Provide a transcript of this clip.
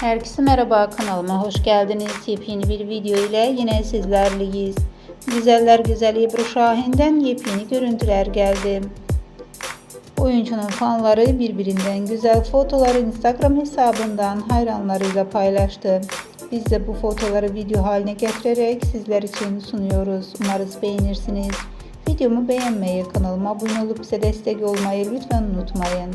Herkese merhaba kanalıma hoş geldiniz. Yepyeni bir video ile yine sizlerleyiz. Güzeller güzeli Ebru Şahin'den yepyeni görüntüler geldi. Oyuncunun fanları birbirinden güzel fotoları Instagram hesabından hayranlarıyla paylaştı. Biz de bu fotoları video haline getirerek sizler için sunuyoruz. Umarız beğenirsiniz. Videomu beğenmeyi, kanalıma abone olup bize destek olmayı lütfen unutmayın.